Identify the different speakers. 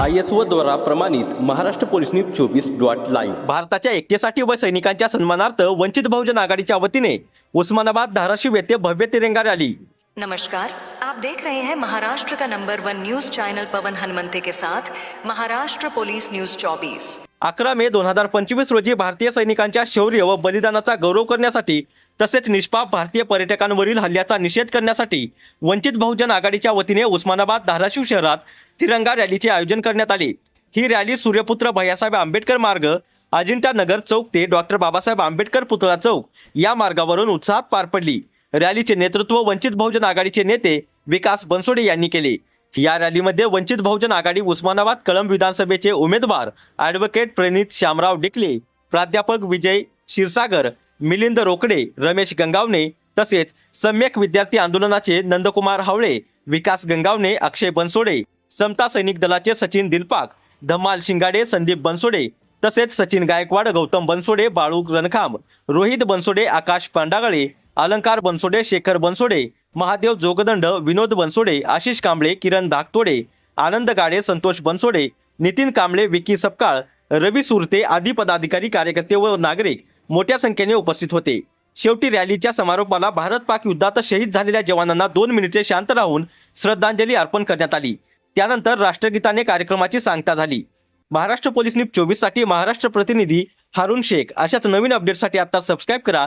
Speaker 1: I S O द्वारा प्रमाणित Maharashtra police news चोवीस डॉट लाईव्ह. भारताच्या एकतेसाठी व सैनिकांच्या सन्मानार्थ वंचित बहुजन आघाडीच्या वतीने उस्मानाबाद धाराशिव येथे भव्य तिरंगा रॅली.
Speaker 2: नमस्कार. आप देख रहे हैं महाराष्ट्र का number one news channel Pawan Hanumante के साथ महाराष्ट्र पुलिस न्यूज 24
Speaker 1: अकरा मे दोन हजार पंचवीस रोजी भारतीय सैनिकांच्या शौर्य व बलिदानाचा गौरव करण्यासाठी तसेच निष्पाप भारतीय पर्यटकांवरील हल्ल्याचा निषेध करण्यासाठी वंचित बहुजन आघाडीच्या वतीने उस्मानाबाद धाराशिव शहरात तिरंगा रॅलीचे आयोजन करण्यात आले. ही रॅली सूर्यपुत्र भैयासाहेब आंबेडकर मार्ग अजिंठा नगर चौक ते डॉक्टर बाबासाहेब आंबेडकर पुतळा चौक या मार्गावरून उत्साहात पार पडली. रॅलीचे नेतृत्व वंचित बहुजन आघाडीचे नेते विकास बनसोडे यांनी केले. या रॅलीमध्ये वंचित बहुजन आघाडी उस्मानाबाद कळंब विधानसभेचे उमेदवार ॲडव्होकेट प्रणित श्यामराव डिकले प्राध्यापक विजय क्षीरसागर मिलिंद रोकडे रमेश गंगावणे तसेच सम्यक विद्यार्थी आंदोलनाचे नंदकुमार हावळे विकास गंगावणे अक्षय बनसोडे समता सैनिक दलाचे सचिन दिलपाक धमाल शिंगाडे संदीप बनसोडे तसेच सचिन गायकवाड गौतम बनसोडे बाळू रणखांब रोहित बनसोडे आकाश पांडागळे अलंकार बनसोडे शेखर बनसोडे महादेव जोगदंड विनोद बनसोडे आशिष कांबळे किरण धाकतोडे आनंद गाडे संतोष बनसोडे नितीन कांबळे विकी सपकाळ रवी सुरते आदी पदाधिकारी कार्यकर्ते व नागरिक मोठ्या संख्येने उपस्थित होते. शेवटी रॅलीच्या समारोपाला भारत पाक युद्धात शहीद झालेल्या जवानांना दोन मिनिटे शांत राहून श्रद्धांजली अर्पण करण्यात आली. त्यानंतर राष्ट्रगीताने कार्यक्रमाची सांगता झाली. महाराष्ट्र पोलीस न्यूज चोवीससाठी महाराष्ट्र प्रतिनिधी हारून शेख. अशाच नवीन अपडेटसाठी आता सबस्क्राईब करा.